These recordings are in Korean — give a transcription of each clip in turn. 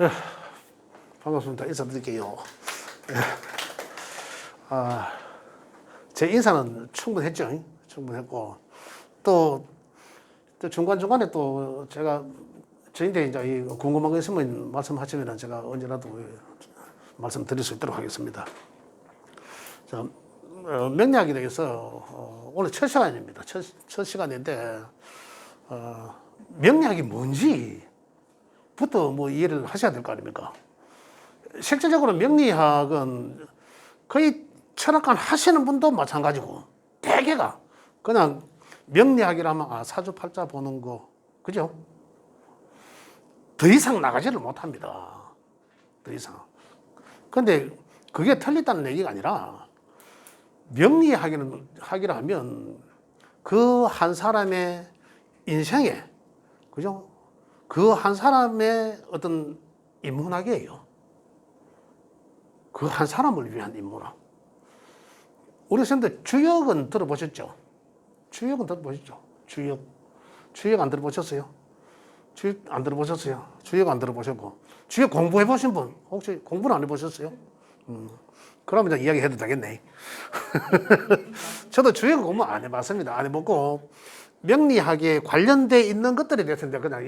예, 반갑습니다. 인사드릴게요. 예. 아, 제 인사는 충분했죠. 충분했고 또, 또 중간 중간에 또 제가 저인데 이제 이 궁금한 거 있으면 말씀하시면 제가 언제라도 말씀드릴 수 있도록 하겠습니다. 자, 어, 명리학에 대해서 어, 오늘 첫 시간입니다. 첫, 첫 시간인데 어, 명리학이 뭔지 부터 뭐 이해를 하셔야 될 거 아닙니까? 실제적으로 명리학은 거의 철학관 하시는 분도 마찬가지고 대개가 그냥 명리학이라면 아 사주팔자 보는 거 그죠? 더 이상 나가지를 못합니다. 더 이상. 근데 그게 틀리다는 얘기가 아니라 명리학이는 학이라 하면 그 한 사람의 인생에 그죠? 그 한 사람의 어떤 인문학이에요. 그 한 사람을 위한 인문학. 우리 선생님들 주역은 들어보셨죠? 주역은 들어보셨죠? 주역. 주역 안 들어보셨어요? 주역 안 들어보셨어요? 주역 안 들어보셨고. 주역 공부해 보신 분? 혹시 공부는 안 해보셨어요? 음. 그러면 이제 이야기 해도 되겠네. 저도 주역 공부 안 해봤습니다. 안 해보고, 명리학에 관련돼 있는 것들에 대해서 그냥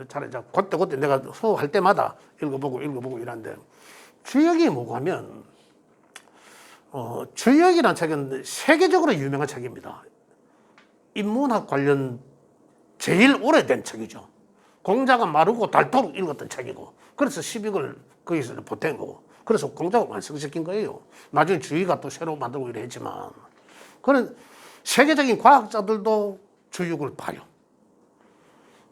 이, 잘 이제 그때 그때 내가 수업할 때마다 읽어보고 읽어보고 이러는데, 주역이 뭐고 하면, 어, 주역이라는 책은 세계적으로 유명한 책입니다. 인문학 관련 제일 오래된 책이죠. 공자가 마르고 닳도록 읽었던 책이고, 그래서 12걸 거기서 보탠 거고, 그래서 공자가 완성시킨 거예요. 나중에 주의가 또 새로 만들고 이래 했지만, 그런 세계적인 과학자들도 주역을 봐요.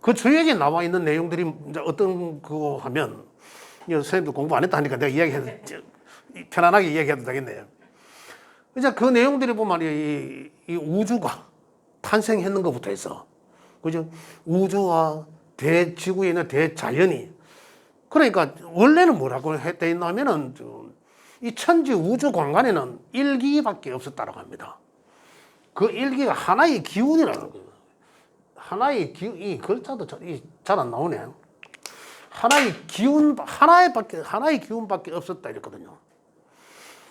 그 주역에 나와 있는 내용들이 어떤 그거 하면, 이 선생님도 공부 안 했다 하니까 내가 이야기해도, 편안하게 이야기해도 되겠네요. 이제 그 내용들이 보면 이, 이 우주가 탄생했는 것부터 해서, 그죠? 우주와 대지구에 있는 대자연이, 그러니까 원래는 뭐라고 돼 있냐면은, 이 천지 우주 공간에는 일기밖에 없었다고 합니다. 그 일기가 하나의 기운이라는 거예요. 하나의 기운, 이 글자도 잘 안 나오네. 하나의 기운, 하나의 밖에, 하나의 기운밖에 없었다 이랬거든요.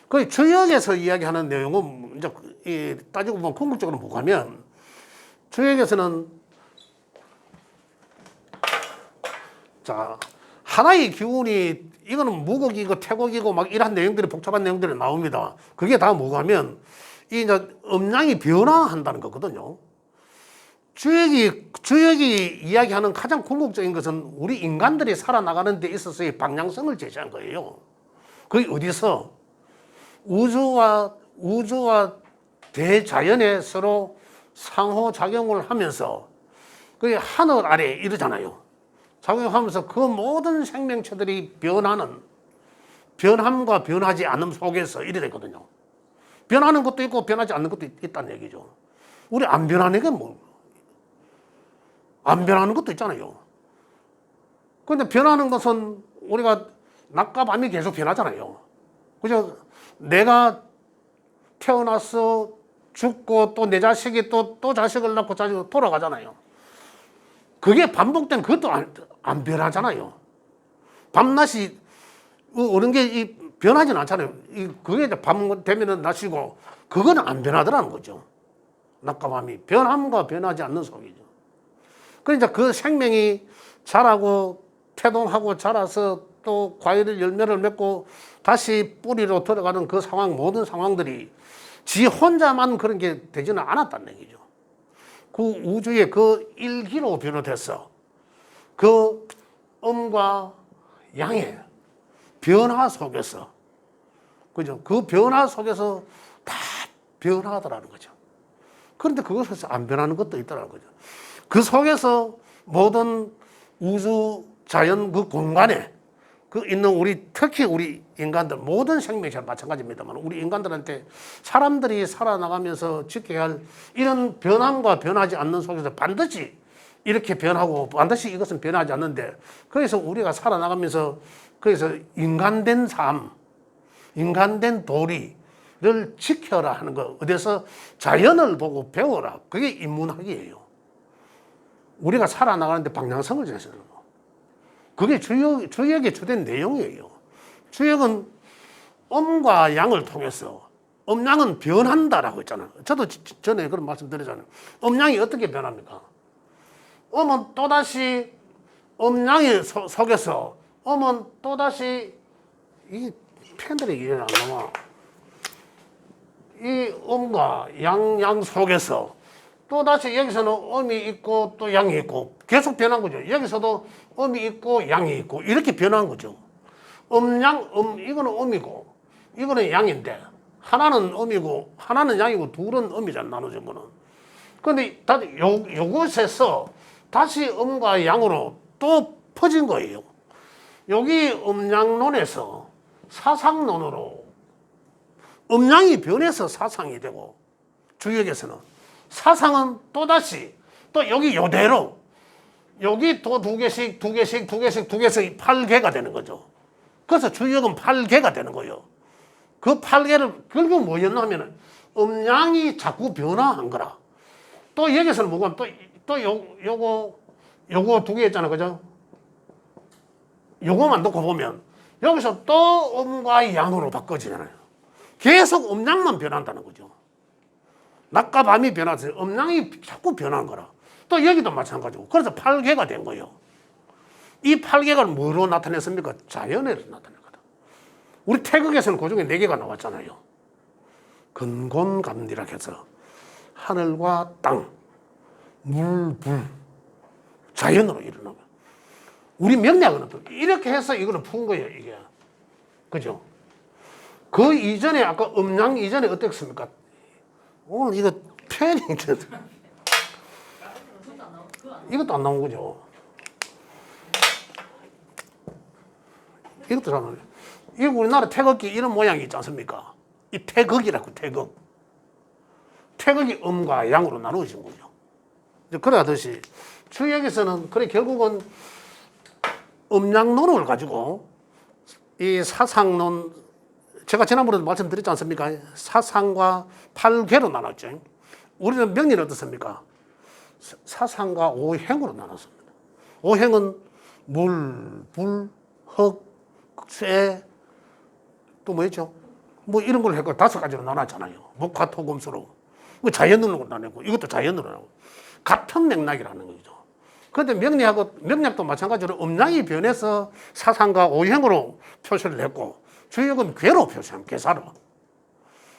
그 주역에서 이야기하는 내용은 이제 이 따지고 보면 궁극적으로 뭐가면 주역에서는 자 하나의 기운이 이거는 무곡이고 태곡이고 막 이런 내용들이 복잡한 내용들이 나옵니다. 그게 다 뭐가면 이 이제 음양이 변화한다는 거거든요. 주역이 주역이 이야기하는 가장 궁극적인 것은 우리 인간들이 살아나가는 데 있어서의 방향성을 제시한 거예요. 그게 어디서 우주와 우주와 대자연에 서로 상호작용을 하면서 그 하늘 아래 이러잖아요. 작용하면서 그 모든 생명체들이 변하는 변함과 변하지 않음 속에서 이래 되거든요. 변하는 것도 있고 변하지 않는 것도 있, 다는 얘기죠. 우리 안 변하는 게 뭐? 안 변하는 것도 있잖아요. 근데 변하는 것은 우리가 낮과 밤이 계속 변하잖아요. 그죠? 내가 태어나서 죽고 또 내 자식이 또, 또 자식을 낳고 자식이 돌아가잖아요. 그게 반복된 그것도 안, 안 변하잖아요. 밤낮이 오는 게 변하진 않잖아요. 이 그게 밤 되면은 낮이고 그거는 안 변하더라는 거죠. 낮과 밤이 변함과 변하지 않는 속이죠. 그러니까 그 생명이 자라고 태동하고 자라서 또 과일을 열매를 맺고 다시 뿌리로 들어가는 그 상황 모든 상황들이 지 혼자만 그런 게 되지는 않았다는 얘기죠. 그 우주의 그 일기로 변화됐어. 그 음과 양의 변화 속에서 그죠? 그 변화 속에서 다 변화하더라는 거죠. 그런데 그것에서 안 변하는 것도 있더라는 거죠. 그 속에서 모든 우주 자연 그 공간에 그 있는 우리 특히 우리 인간들 모든 생명체 마찬가지입니다만 우리 인간들한테 사람들이 살아나가면서 지켜야 할 이런 변함과 변하지 않는 속에서 반드시 이렇게 변하고 반드시 이것은 변하지 않는데 그래서 우리가 살아나가면서 그래서 인간된 삶, 인간된 도리를 지켜라 하는 거 어디서 자연을 보고 배워라 그게 인문학이에요. 우리가 살아나가는데 방향성을 제시하는 거. 그게 주역, 주역의 주된 내용이에요. 주역은 음과 양을 통해서 음양은 변한다라고 했잖아요. 저도 전에 그런 말씀 드렸잖아요. 음양이 어떻게 변합니까? 음은 또다시 음양이 소- 속에서 음은 또다시 이 팬들이 이해 안 나와. 이 음과 양, 양 속에서 또 다시 여기서는 음이 있고 또 양이 있고 계속 변한 거죠. 여기서도 음이 있고 양이 있고 이렇게 변한 거죠. 음, 양, 음, 이거는 음이고 이거는 양인데 하나는 음이고 하나는 양이고 둘은 음이잖아 나눠진 거는. 근데 다 요, 요것에서 다시 음과 양으로 또 퍼진 거예요. 여기 음양론에서 사상론으로 음양이 변해서 사상이 되고 주역에서는 사상은 또다시 또 여기 요대로 여기 또 두 개씩 두 개씩 두 개씩 두 개씩 8개가 되는 거죠. 그래서 주역은 8개가 되는 거예요. 그 8개를 결국 뭐였나 하면은 음양이 자꾸 변화한 거라. 또 여기서는 뭐가 또 또 요 요거 요거 두 개 있잖아. 그죠? 요거만 놓고 보면 여기서 또 음과 양으로 바꿔지잖아요. 계속 음양만 변한다는 거죠. 낮과 밤이 변하서 음양이 자꾸 변하는 거라. 또 여기도 마찬가지고. 그래서 8개가 된 거예요. 이 8개가 뭐로 나타냈습니까? 자연에서 나타낸 거다. 우리 태극에서는 그 중에 4개가 나왔잖아요. 근곤감리라 해서 하늘과 땅, 물, 불, 자연으로 일어나고. 우리 명량은 또 이렇게 해서 이거는 푼 거예요, 이게. 그죠? 그 이전에 아까 음양 이전에 어땠습니까? 오늘 이거 저- 이것도 안 나온 거죠. 이것도 잘 나와요. 이거 우리나라 태극기 이런 모양이 있지 않습니까? 이 태극이라고 태극. 태극이 음과 양으로 나누어진 거죠. 그러하듯이 주역에서는 그래 결국은 음양론을 가지고 이 사상론 제가 지난번에도 말씀드렸지 않습니까? 사상과 팔계로 나눴죠. 우리는 명리는 어떻습니까? 사- 사상과 오행으로 나눴습니다. 오행은 물, 불, 흙, 쇠, 또 뭐였죠? 뭐 이런 걸 했고 다섯 가지로 나눴잖아요. 목화, 토, 금, 수로. 그 자연으로 나뉘고 이것도 자연으로 나누고 같은 맥락이라는 거죠. 그런데 명리하고 명략도 마찬가지로 음양이 변해서 사상과 오행으로 표시를 했고 주역은 표시한 괴사로.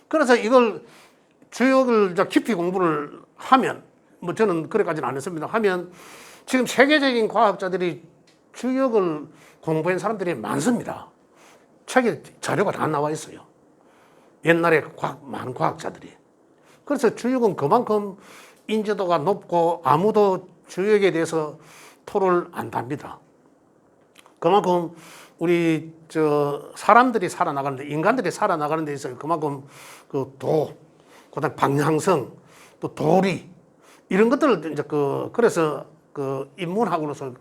그래서 이걸 주역을 깊이 공부를 하면 뭐 저는 그래까지는 안 했습니다. 하면 지금 세계적인 과학자들이 주역을 공부한 사람들이 많습니다. 책에 자료가 다 나와 있어요. 옛날에 과학, 많은 과학자들이. 그래서 주역은 그만큼 인지도가 높고 아무도 주역에 대해서 토를 안 답니다. 그만큼 우리 저 사람들이 살아나가는데 인간들이 살아나가는 데 있어서 그만큼 그 도, 그다음 방향성, 또 도리 이런 것들을 이제 그 그래서 그 인문학으로서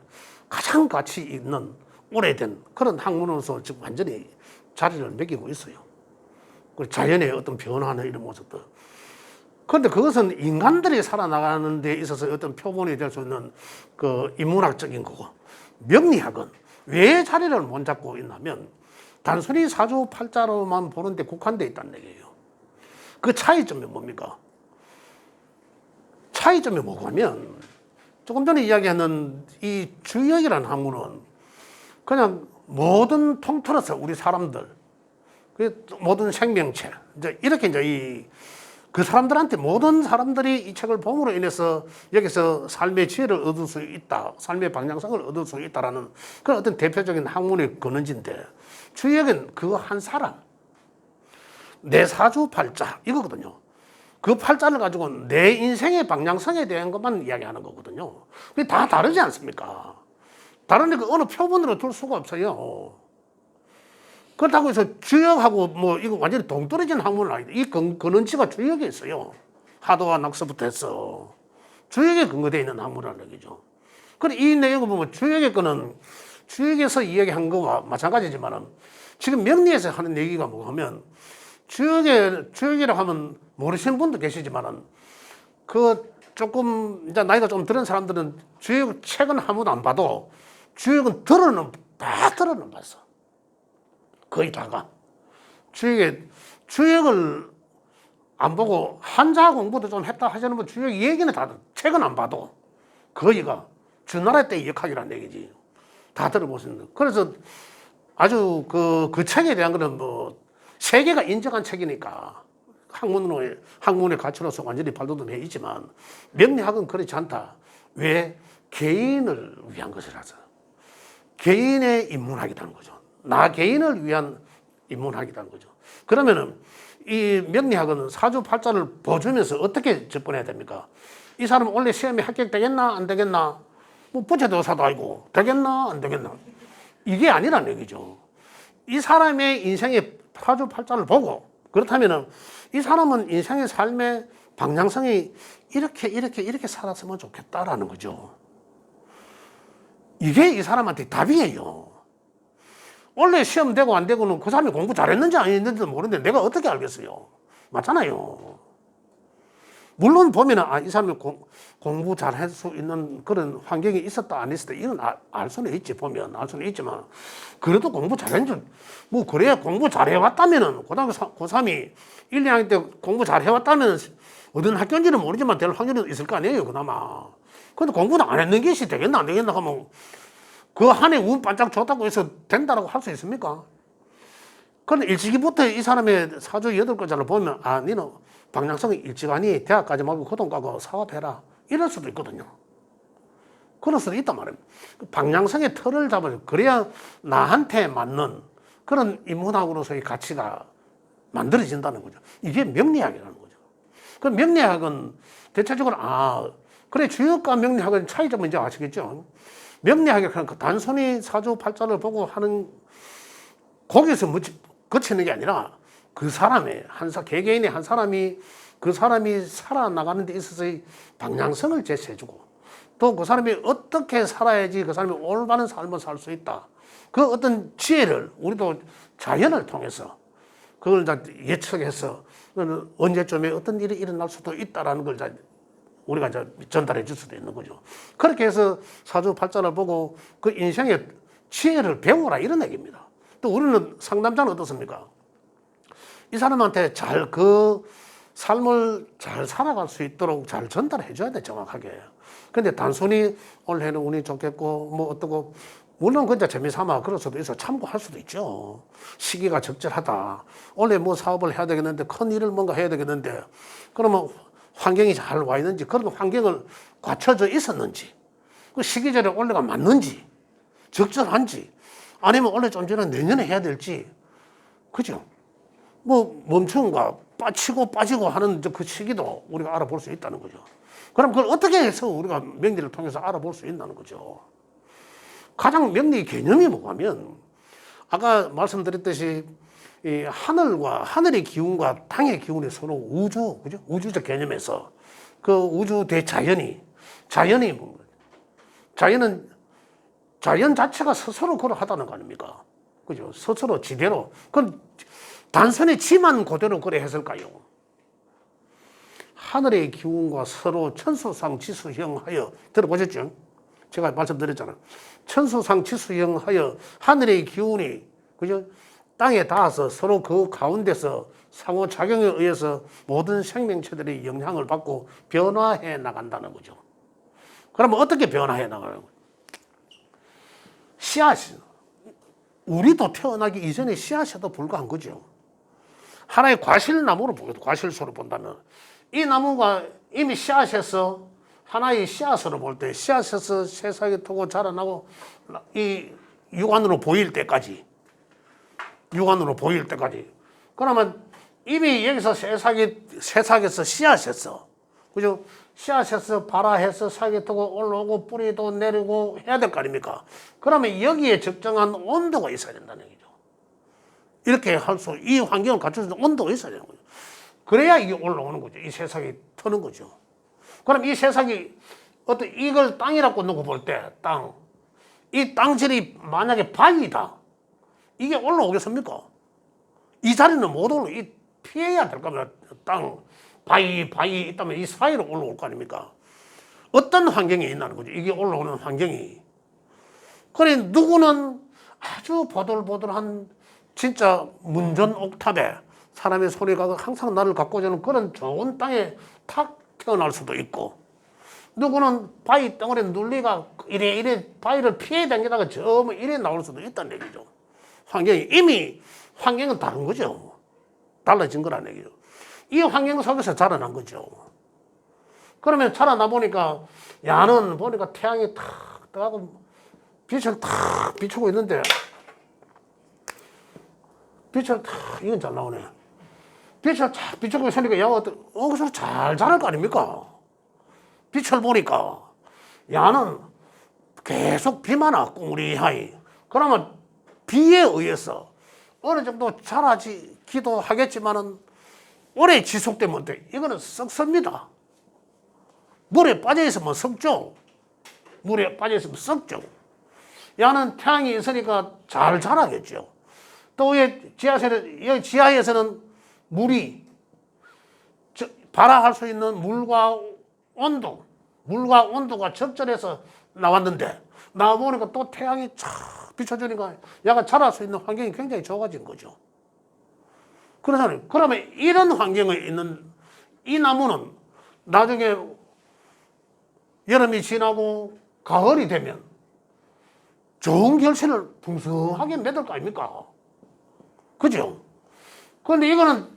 가장 가치 있는 오래된 그런 학문으로서 지금 완전히 자리를 매기고 있어요. 그 자연의 어떤 변화나 이런 모습들. 그런데 그것은 인간들이 살아나가는 데 있어서 어떤 표본이 될 수 있는 그 인문학적인 거고 명리학은 왜 자리를 못 잡고 있냐면 단순히 사주 팔자로만 보는데 국한돼 있다는 얘기예요. 그 차이점이 뭡니까? 차이점이 뭐냐면 조금 전에 이야기하는 이 주역이라는 학문은 그냥 모든 통틀어서 우리 사람들 그 모든 생명체 이제 이렇게 이제 이 그 사람들한테 모든 사람들이 이 책을 봄으로 인해서 여기서 삶의 지혜를 얻을 수 있다, 삶의 방향성을 얻을 수 있다라는 그런 어떤 대표적인 학문의 근원지인데 주역은 그 한 사람 내 사주 팔자 이거거든요. 그 팔자를 가지고 내 인생의 방향성에 대한 것만 이야기하는 거거든요. 그게 다 다르지 않습니까? 다르니까 어느 표본으로 둘 수가 없어요. 그렇다고 해서 주역하고 뭐 이거 완전히 동떨어진 학문은 아니다. 이 근, 근원치가 주역에 있어요. 하도와 낙서부터 해서 주역에 근거되어 있는 학문이라는 얘기죠. 그래 이 내용을 보면 주역의 거는 주역에서 이야기한 거와 마찬가지지만은 지금 명리에서 하는 얘기가 뭐가 하면 주역에 주역이라고 하면 모르시는 분도 계시지만은 그 조금 이제 나이가 좀 들은 사람들은 주역 책은 한 번도 안 봐도 주역은 들어는 다 들어는 봤어. 거의 다가. 주역에 주역을 안 보고 한자 공부도 좀 했다 하시는 분 주역 얘기는 다 듣- 책은 안 봐도 거의가 주나라 때 역학이란 얘기지. 다 들어보셨는데. 그래서 아주 그, 그 책에 대한 거는 뭐 세계가 인정한 책이니까 학문으로, 학문의 가치로서 완전히 발돋움해 있지만 명리학은 그렇지 않다. 왜? 개인을 위한 것이라서. 개인의 인문학이라는 거죠. 나 개인을 위한 인문학이라는 거죠. 그러면은 이 명리학은 사주팔자를 보주면서 어떻게 접근해야 됩니까? 이 사람 원래 시험에 합격되겠나 안 되겠나? 뭐 부채도사도 아니고 되겠나 안 되겠나? 이게 아니란 얘기죠. 이 사람의 인생의 사주팔자를 보고 그렇다면은 이 사람은 인생의 삶의 방향성이 이렇게 이렇게 이렇게 살았으면 좋겠다라는 거죠. 이게 이 사람한테 답이에요. 원래 시험 되고 안 되고는 그 사람이 공부 잘했는지 안 했는지도 모르는데 내가 어떻게 알겠어요? 맞잖아요. 물론 보면은 아, 이 사람이 공, 공부 잘 할 수 있는 그런 환경이 있었다 안 있었다 이건 알, 알 수는 있지 보면 알 수는 있지만 그래도 공부 잘했는지 뭐 그래야 공부 잘해왔다면은 고등학교 사- 고3이 1, 2학년 때 공부 잘해왔다면 어떤 학교인지는 모르지만 될 확률은 있을 거 아니에요 그나마 근데 공부도 안 했는 것이 되겠나 안 되겠나 하면 그 한해 운 반짝 좋다고 해서 된다라고 할 수 있습니까? 그런데 일찍이부터 이 사람의 사주 여덟 글자를 보면 아 니는 방향성이 일찍하니 대학까지 말고 고등 가고 사업해라 이럴 수도 있거든요. 그럴 수도 있단 말입니다. 그 방향성의 틀을 잡아서 그래야 나한테 맞는 그런 인문학으로서의 가치가 만들어진다는 거죠. 이게 명리학이라는 거죠. 그 명리학은 대체적으로 아 그래 주역과 명리학은 차이점은 이제 아시겠죠. 명리학이 그냥 그 단순히 사주 팔자를 보고 하는 거기서 그치는 게 아니라 그 사람의 한 사, 개개인의 한 사람이 그 사람이 살아나가는 데 있어서의 방향성을 제시해주고 또 그 사람이 어떻게 살아야지 그 사람이 올바른 삶을 살 수 있다. 그 어떤 지혜를 우리도 자연을 통해서 그걸 이제 예측해서 언제쯤에 어떤 일이 일어날 수도 있다라는 걸 우리가 이제 전달해 줄 수도 있는 거죠. 그렇게 해서 사주팔자를 보고 그 인생의 지혜를 배우라 이런 얘기입니다. 또 우리는 상담자는 어떻습니까? 이 사람한테 잘 그 삶을 잘 살아갈 수 있도록 잘 전달해 줘야 돼 정확하게. 근데 단순히 올해는 운이 좋겠고 뭐 어떻고 물론 그저 재미삼아 그럴 수도 있어 참고할 수도 있죠. 시기가 적절하다. 올해 뭐 사업을 해야 되겠는데 큰 일을 뭔가 해야 되겠는데 그러면 환경이 잘 와 있는지 그런 환경을 갖춰져 있었는지 그 시기절에 올해가 맞는지 적절한지 아니면 원래 좀 전에 내년에 해야 될지 그죠? 뭐 멈춤과 빠치고 빠지고 하는 저그 시기도 우리가 알아볼 수 있다는 거죠. 그럼 그걸 어떻게 해서 우리가 명리를 통해서 알아볼 수 있다는 거죠. 가장 명리 개념이 뭐냐면 아까 말씀드렸듯이 이 하늘과 하늘의 기운과 땅의 기운이 서로 우주 그죠? 우주적 개념에서 그 우주 대자연이 자연이 뭐 자연은 자연 자체가 스스로 그러하다는 거 아닙니까? 그죠? 스스로 지대로. 그건 단순히 지만 그대로 그래 했을까요? 하늘의 기운과 서로 천수상 지수형하여 들어보셨죠? 제가 말씀드렸잖아요. 천수상 지수형하여 하늘의 기운이 그죠? 땅에 닿아서 서로 그 가운데서 상호작용에 의해서 모든 생명체들이 영향을 받고 변화해 나간다는 거죠. 그러면 어떻게 변화해 나가는 거예요? 씨앗이 우리도 태어나기 이전에 씨앗에도 불과한 거죠. 하나의 과실나무로 보겠다. 과실소로 본다면 이 나무가 이미 씨앗에서 하나의 씨앗으로 볼 때 씨앗에서 새싹이 트고 자라나고 이 육안으로 보일 때까지 육안으로 보일 때까지 그러면 이미 여기서 새싹이 새싹에서 씨앗에서 그죠? 씨앗에서 발화해서 싹이 트고 올라오고 뿌리도 내리고 해야 될 거 아닙니까? 그러면 여기에 적정한 온도가 있어야 된다는 얘기죠. 이렇게 할 수, 이 환경을 갖춰주는 온도가 있어야 되는 거죠. 그래야 이게 올라오는 거죠. 이 새싹이 트는 거죠. 그럼 이 새싹이 어떤 이걸 땅이라고 놓고 볼 때, 땅. 이 땅질이 만약에 바위다. 이게 올라오겠습니까? 이 자리는 못 올라, 이 피해야 될 겁니다. 땅, 바위, 바위 있다면 이 사이로 올라올 거 아닙니까? 어떤 환경이 있다는 거죠. 이게 올라오는 환경이. 그래 누구는 아주 보들보들한 진짜 문전 옥탑에 사람의 소리가 항상 나를 갖고 오는 그런 좋은 땅에 탁 태어날 수도 있고 누구는 바위 덩어리 눌리가 이래 이래 바위를 피해 다니다가 저 이래 나올 수도 있다는 얘기죠. 환경이 이미 환경은 다른 거죠. 달라진 거라는 얘기죠. 이 환경 속에서 자라난 거죠. 그러면 자라나 보니까 야는 보니까 태양이 탁 떠가고 빛을 탁 비추고 있는데 빛을 탁 이건 잘 나오네. 빛을 탁 비추고 있으니까 야가 어디서 잘 자랄 거 아닙니까? 빛을 보니까 야는 계속 비만 왔고 우리 하이 그러면 비에 의해서 어느 정도 자라지기도 하겠지만은 오래 지속되면 돼. 이거는 썩습니다. 물에 빠져 있으면 썩죠. 물에 빠져 있으면 썩죠. 야는 태양이 있으니까 잘 자라겠죠. 또 위에 지하에서는 물이 저- 발화할 수 있는 물과 온도, 물과 온도가 적절해서 나왔는데 나와 보니까 또 태양이 촥 비춰주니까 야가 자랄 수 있는 환경이 굉장히 좋아진 거죠. 그러잖아요. 그러면 이런 환경에 있는 이 나무는 나중에 여름이 지나고 가을이 되면 좋은 결실을 풍성하게 맺을 거 아닙니까? 그죠? 그런데 이거는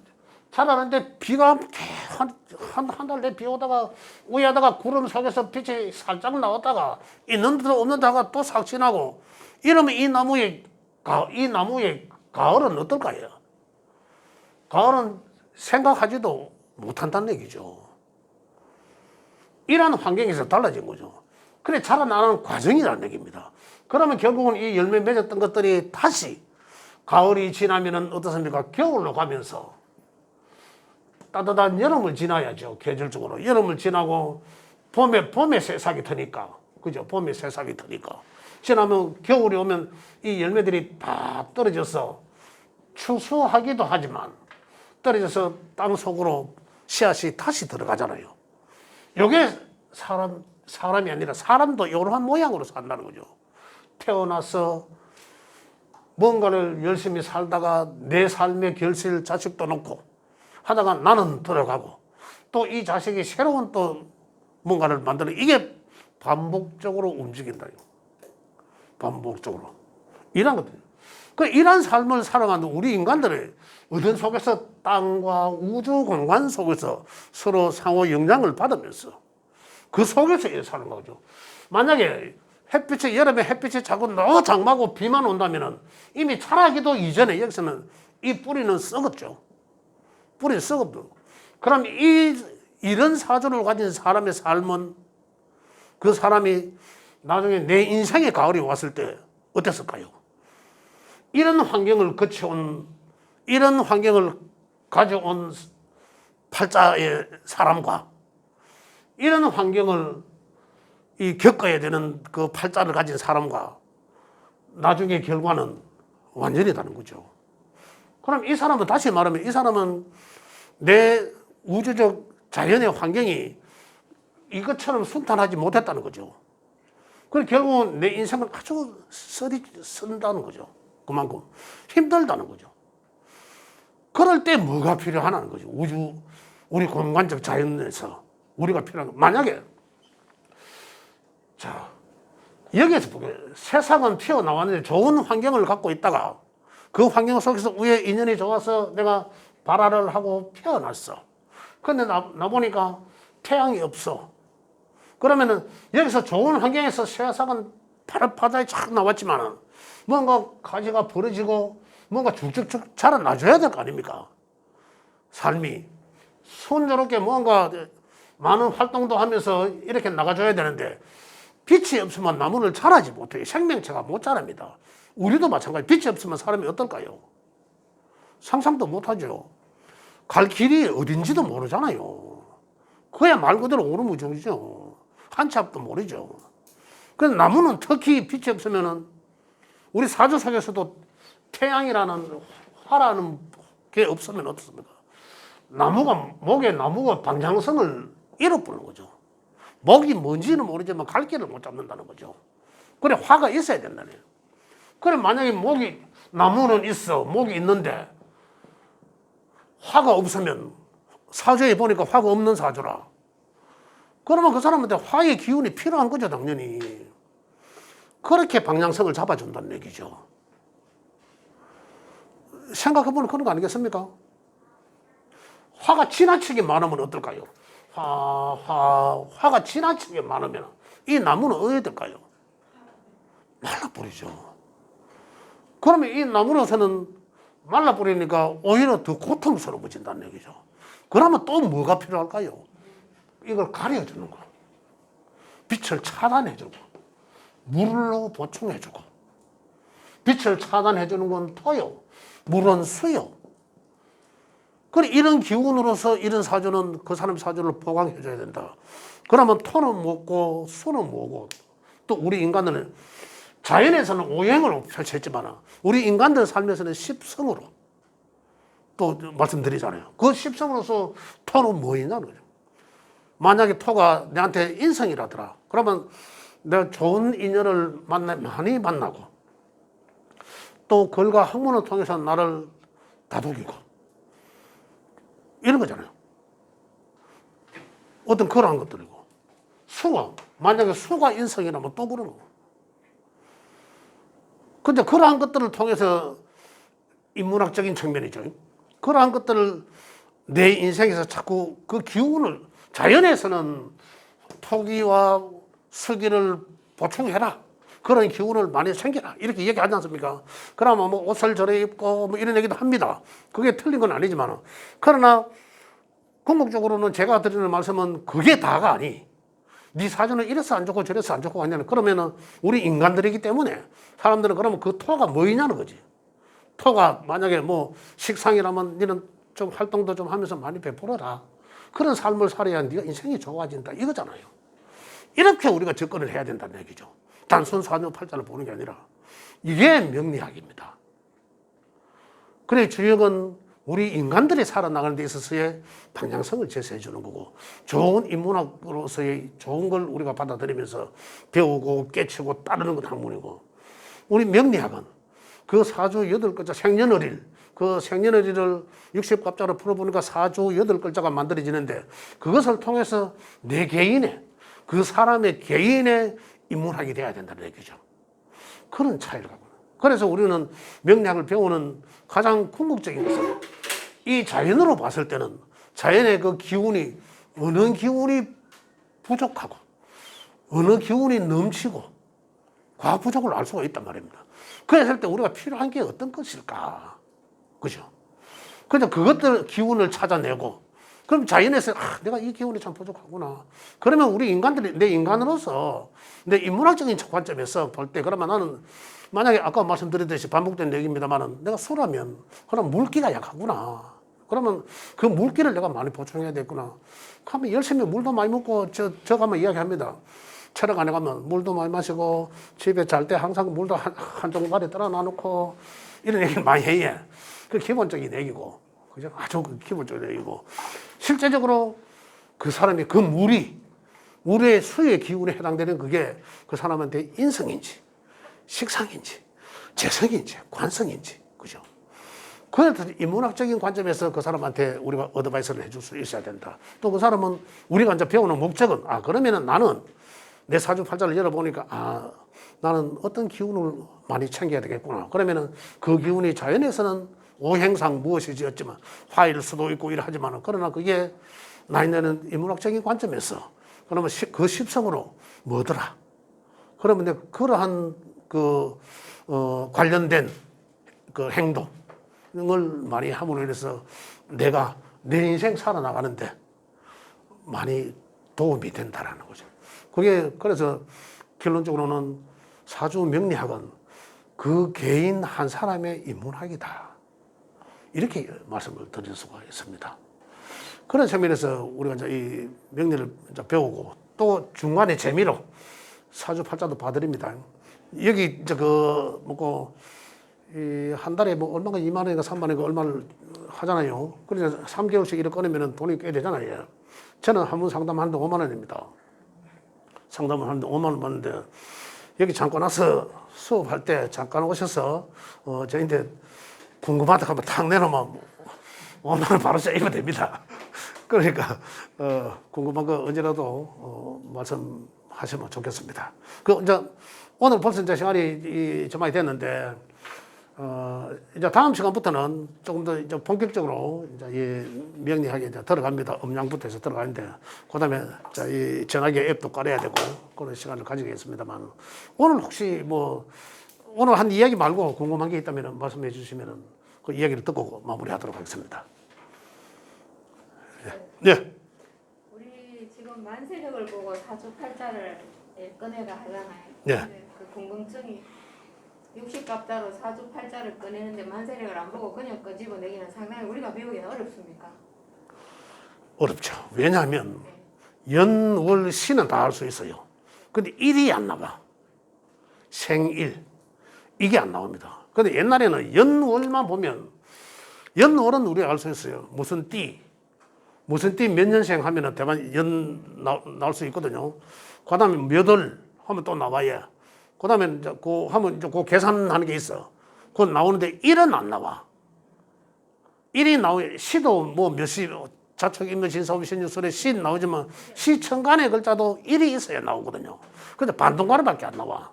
자라는데 비가 한한달 내 비 오다가 위에다가 구름 속에서 빛이 살짝 나왔다가 있는 듯 없는 다가 또싹 지나고 이러면 이 나무의 가, 이 나무의 가을은 어떨까요? 가을은 생각하지도 못한다는 얘기죠. 이러한 환경에서 달라진 거죠. 그래 자라나는 과정이라는 얘기입니다. 그러면 결국은 이 열매 맺었던 것들이 다시 가을이 지나면은 어떻습니까? 겨울로 가면서 따뜻한 여름을 지나야죠. 계절적으로 여름을 지나고 봄에 봄에 새싹이 트니까 그죠? 봄에 새싹이 트니까 지나면 겨울이 오면 이 열매들이 다 떨어져서 추수하기도 하지만 떨어져서 땅 속으로 씨앗이 다시 들어가잖아요. 요게 사람 사람이 아니라 사람도 이러한 모양으로 산다는 거죠. 태어나서 뭔가를 열심히 살다가 내 삶의 결실 자식도 놓고 하다가 나는 들어가고 또 이 자식이 새로운 또 뭔가를 만드는 이게 반복적으로 움직인다요. 반복적으로. 것들. 그 이런 삶을 살아가는 우리 인간들의 어떤 속에서 땅과 우주 공간 속에서 서로 상호 영향을 받으면서 그 속에서 일 사는 거죠. 만약에 햇빛이 여름에 햇빛이 자꾸 너무 장마고 비만 온다면은 이미 자라기도 이전에 여기서는 이 뿌리는 썩었죠. 뿌리 썩었죠. 그럼 이 이런 사주를 가진 사람의 삶은 그 사람이 나중에 내 인생의 가을이 왔을 때 어땠을까요? 이런 환경을 거쳐온 이런 환경을 가져온 팔자의 사람과 이런 환경을 이 겪어야 되는 그 팔자를 가진 사람과 나중에 결과는 완전히 다른 거죠. 그럼 이 사람은 다시 말하면 이 사람은 내 우주적 자연의 환경이 이것처럼 순탄하지 못했다는 거죠. 그래 결국은 내 인생을 아주 쓰리 쓴다는 거죠. 그만큼 힘들다는 거죠. 그럴 때 뭐가 필요하냐는 거죠. 우주 우리 공간적 자연에서 우리가 필요한 거. 만약에 자 여기에서 보게 세상은 튀어나왔는데 좋은 환경을 갖고 있다가 그 환경 속에서 위에 인연이 좋아서 내가 발화를 하고 태어났어. 근데 나, 나 보니까 태양이 없어. 그러면은 여기서 좋은 환경에서 세상은 파릇파릇하게 착 나왔지만은 뭔가 가지가 벌어지고 뭔가 쭉쭉쭉 자라나줘야 될 거 아닙니까? 삶이 순조롭게 뭔가 많은 활동도 하면서 이렇게 나가줘야 되는데 빛이 없으면 나무를 자라지 못해요. 생명체가 못 자랍니다. 우리도 마찬가지. 빛이 없으면 사람이 어떨까요? 상상도 못하죠. 갈 길이 어딘지도 모르잖아요. 그야 말 그대로 오르무중이죠. 한치 앞도 모르죠. 그래서 나무는 특히 빛이 없으면은 우리 사주 속에서도 태양이라는 화라는 게 없으면 어떻습니까? 나무가 목에 나무가 방향성을 잃어버리는 거죠. 목이 뭔지는 모르지만 갈 길을 못 잡는다는 거죠. 그래 화가 있어야 된다네. 그래 만약에 목이 나무는 있어 목이 있는데 화가 없으면 사주에 보니까 화가 없는 사주라. 그러면 그 사람한테 화의 기운이 필요한 거죠 당연히. 그렇게 방향성을 잡아준다는 얘기죠. 생각해보면 그런 거 아니겠습니까? 화가 지나치게 많으면 어떨까요? 화, 화, 화가 지나치게 많으면 이 나무는 어디 될까요? 말라버리죠. 그러면 이 나무로서는 말라버리니까 오히려 더 고통스러워진다는 얘기죠. 그러면 또 뭐가 필요할까요? 이걸 가려주는 거. 빛을 차단해주고, 물로 보충해주고, 빛을 차단해주는 건 토요, 물은 수요. 그래, 이런 기운으로서 이런 사주는 그 사람 사주를 보강해줘야 된다. 그러면 토는 뭐고, 수는 뭐고, 또 우리 인간들은 자연에서는 오행으로 펼쳤지만 우리 인간들 삶에서는 십성으로 또 말씀드리잖아요. 그 십성으로서 토는 뭐이냐는 거죠. 만약에 토가 내한테 인성이라더라. 그러면 내가 좋은 인연을 만나, 많이 만나고 또 글과 학문을 통해서 나를 다독이고 이런 거잖아요. 어떤 그러한 것들이고 수가 만약에 수가 인성이라면 또 그러는 거. 근데 그러한 것들을 통해서 인문학적인 측면이죠. 그러한 것들을 내 인생에서 자꾸 그 기운을 자연에서는 토기와 슬기를 보충해라. 그런 기운을 많이 챙겨라. 이렇게 얘기하지 않습니까? 그러면 뭐 옷을 저래 입고 뭐 이런 얘기도 합니다. 그게 틀린 건 아니지만. 그러나 궁극적으로는 제가 드리는 말씀은 그게 다가 아니. 네 사주는 이래서 안 좋고 저래서 안 좋고 하냐는 그러면은 우리 인간들이기 때문에 사람들은 그러면 그 토가 뭐이냐는 거지. 토가 만약에 뭐 식상이라면 너는 좀 활동도 좀 하면서 많이 베풀어라. 그런 삶을 살아야 네가 인생이 좋아진다. 이거잖아요. 이렇게 우리가 접근을 해야 된다는 얘기죠. 단순 사주 팔자를 보는 게 아니라 이게 명리학입니다. 그래 주역은 우리 인간들이 살아나가는 데 있어서의 방향성을 제시해 주는 거고 좋은 인문학으로서의 좋은 걸 우리가 받아들이면서 배우고 깨치고 따르는 건 학문이고 우리 명리학은 그 사주 여덟 글자 생년월일 그 생년월일을 60갑자로 풀어보니까 사주 여덟 글자가 만들어지는데 그것을 통해서 내 개인의 그 사람의 개인의 인문학이 돼야 된다는 얘기죠. 그런 차이를 갖고. 그래서 우리는 명리학을 배우는 가장 궁극적인 것은 이 자연으로 봤을 때는 자연의 그 기운이 어느 기운이 부족하고 어느 기운이 넘치고 과학 부족을 알 수가 있단 말입니다. 그랬을 때 우리가 필요한 게 어떤 것일까? 그죠? 근데 그것들 기운을 찾아내고 그럼 자연에서 아, 내가 이 기운이 참 부족하구나. 그러면 우리 인간들이 내 인간으로서 내 인문학적인 관점에서 볼 때 그러면 나는 만약에 아까 말씀드렸듯이 반복된 얘기입니다만은 내가 수라면 그럼 물기가 약하구나. 그러면 그 물기를 내가 많이 보충해야 되겠구나. 그러면 열심히 물도 많이 먹고 저, 저 가면 이야기합니다. 철학 안에 가면 물도 많이 마시고 집에 잘 때 항상 물도 한, 한 종발에 따라 놔놓고 이런 얘기를 많이 해요. 그 기본적인 얘기고. 그죠? 아주 그 기본적인 얘기고. 실제적으로 그 사람이 그 물이 물의 수의 기운에 해당되는 그게 그 사람한테 인성인지 식상인지 재성인지 관성인지 그죠? 그래서 인문학적인 관점에서 그 사람한테 우리가 어드바이스를 해줄 수 있어야 된다. 또 그 사람은 우리가 이제 배우는 목적은 아 그러면은 나는 내 사주 팔자를 열어보니까 아 나는 어떤 기운을 많이 챙겨야 되겠구나. 그러면은 그 기운이 자연에서는 오행상 무엇이지 었지만 화일 수도 있고 이러하지만 그러나 그게 나이내는 인문학적인 관점에서 그러면 그 십성으로 뭐더라? 그러면 이제 그러한 그 어, 관련된 그 행동을 많이 함으로 인해서 내가 내 인생 살아나가는데 많이 도움이 된다라는 거죠. 그게 그래서 결론적으로는 사주 명리학은 그 개인 한 사람의 인문학이다. 이렇게 말씀을 드릴 수가 있습니다. 그런 측면에서 우리가 이제 이 명리를 이제 배우고 또 중간에 재미로 사주 팔자도 봐드립니다. 여기 이제 그 뭐고 이한 달에 뭐 얼마가 2만 원인가 3만 원인가 얼마를 하잖아요. 그러니까 3개월씩 이렇게 꺼내면 돈이 꽤 되잖아요. 저는 한 번 상담하는데 5만 원입니다. 상담을 하는데 5만 원 받는데 여기 잠깐 와서 수업할 때 잠깐 오셔서 어, 저희한테 궁금하다 하면 탁 내놓으면 오늘 바로 세이브 됩니다. 그러니까 어, 궁금한 거 언제라도 어, 말씀하시면 좋겠습니다. 그 이제 오늘 벌써 이제 시간이 이, 좀 많이 됐는데 어, 이제 다음 시간부터는 조금 더 이제 본격적으로 이제 이 명리하게 이제 들어갑니다. 음량부터 해서 들어가는데, 그 다음에 이 전화기 앱도 깔아야 되고, 그런 시간을 가지겠습니다만, 오늘 혹시 뭐, 오늘 한 이야기 말고 궁금한 게 있다면 말씀해 주시면 그 이야기를 듣고 마무리 하도록 하겠습니다. 예. 네. 우리 지금 만세력을 보고 사주팔자를 예, 꺼내가 하잖아요. 네. 근데 그 궁금증이 육식갑자로 사주 팔자를 꺼내는데 만세력을 안 보고 그냥 끄집어내기는 상당히 우리가 배우기는 어렵습니까? 어렵죠. 왜냐하면 연월 시는 다알 수 있어요. 근데 일이 안 나와. 생일. 이게 안 나옵니다. 근데 옛날에는 연월만 보면 연월은 우리가 알 수 있어요. 무슨 띠, 무슨 띠 몇 년생 하면은 대만 연 나, 나올 수 있거든요. 그 다음에 몇월 하면 또 나와요. 그 다음에 이제 그 하면 이제 그 계산하는 게 있어. 그건 나오는데 일은 안 나와. 일이 나오 시도 뭐 몇시 자축 인물 신사업 신유술에 시 나오지만 시 천간의 글자도 일이 있어야 나오거든요. 근데 반동가르밖에 안 나와.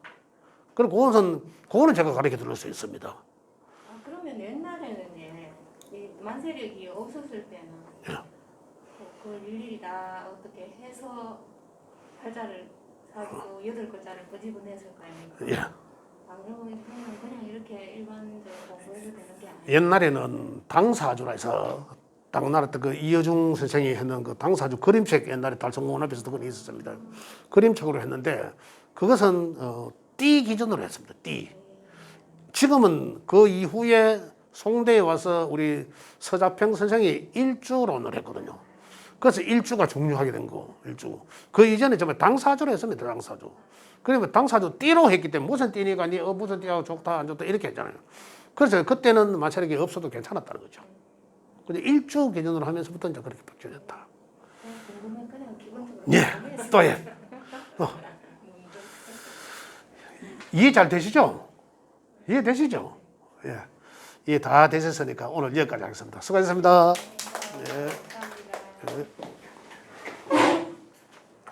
그리고 그것은 그거는 제가 가르쳐 드릴 수 있습니다. 아, 그러면 옛날에는 예, 이 만세력이 없었을 때는 예. 그- 그걸 일일이 다 어떻게 해서 팔자를 여덟 글자를 끄집어냈을 거 아닙니까? 예. 아, 그러면 그냥, 그냥 이렇게 일반적으로 공부해도 되는 게 아니에요? 옛날에는 당사주라 해서 당나라 때 그 이여중 선생이 했는 그 당사주 그림책 옛날에 달성공원 앞에서도 그게 있었습니다. 그림책으로 했는데 그것은 어, 띠 기준으로 했습니다. 띠. 지금은 그 이후에 송대에 와서 우리 서자평 선생이 일주론을 했거든요. 그래서 일주가 중요하게 된 거, 일주. 그 이전에 정말 당사주로 했습니다, 당사주. 그러면 당사주 띠로 했기 때문에 무슨 띠니까 니 어, 무슨 띠하고 좋다, 안 좋다 이렇게 했잖아요. 그래서 그때는 마찰력이 없어도 괜찮았다는 거죠. 근데 일주 기준으로 하면서부터 이제 그렇게 바뀌어졌다. 예. 또 예. 어. 이해 잘 되시죠? 이해 되시죠? 예. 이해 다 되셨으니까 오늘 여기까지 하겠습니다. 수고하셨습니다. 예. ഇത്